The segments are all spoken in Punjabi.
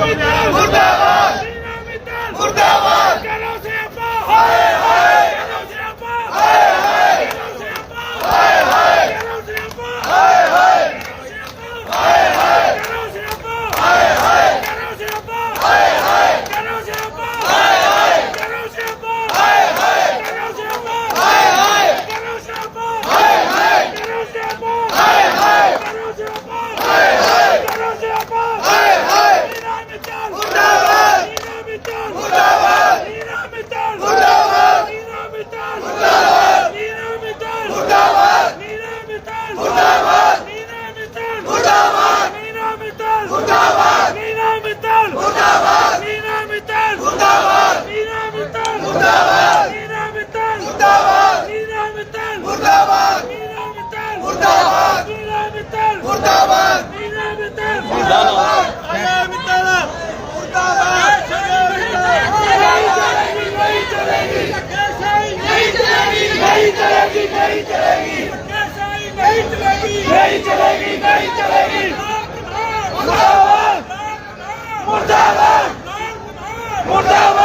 মুর্দাবাদ! ਮੁਰਦਾਬਾਦ। ਮੁਰਦਾਬਾਦ। ਅਜੇ ਮਿੱਤਲ ਮੁਰਦਾਬਾਦ ਨਹੀਂ ਚਲੇਗੀ ਨਹੀਂ ਚਲੇਗੀ ਨਹੀਂ ਚਲੇਗੀ ਨਹੀਂ ਚਲੇਗੀ ਨਹੀਂ ਚਲੇਗੀ ਨਹੀਂ ਚਲੇਗੀ ਨਹੀਂ ਚਲੇਗੀ ਨਹੀਂ ਚਲੇਗੀ ਮੁਰਦਾਬਾਦ ਮੁਰਦਾਬਾਦ ਮੁਰਦਾਬਾਦ।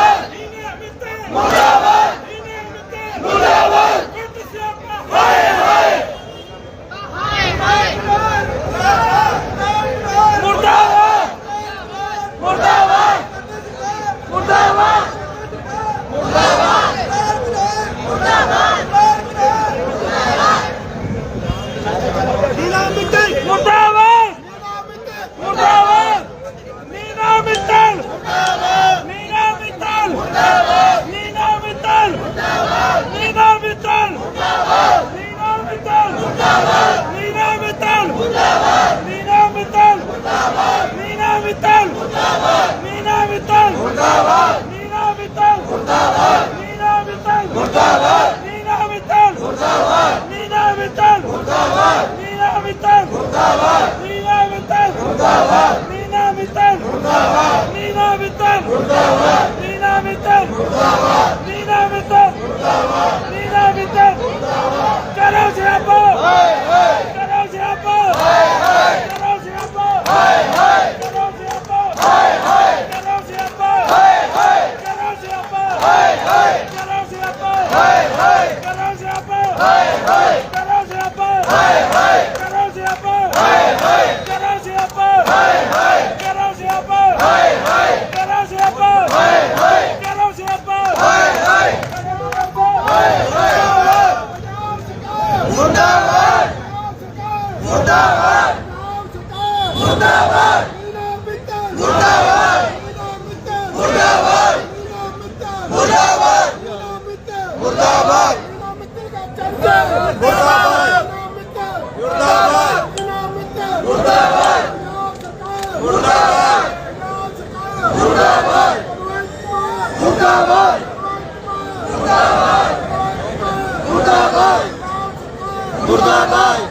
জিন্দাবাদ ਮੁਰਦਾਬਾਦ। ਨਾਮ ਸਰਕਾਰ ਮੁਰਦਾਬਾਦ ਮੀਨਾ ਮਿੱਤਲ ਮੁਰਦਾਬਾਦ ਮੁਰਦਾਬਾਦ ਮੁਰਦਾਬਾਦ ਮੁਰਦਾਬਾਦ ਮੁਰਦਾਬਾਦ ਮੁਰਦਾਬਾਦ ਮੁਰਦਾਬਾਦ ਮੁਰਦਾਬਾਦ। ਮੁਰਦਾਬਾਦ। ਮੁਰਦਾਬਾਦ। ਮੁਰਦਾਬਾਦ। ਮੁਰਦਾਬਾਦ। ਮੁਰਦਾਬਾਦ। ਮੁਰਦਾਬਾਦ।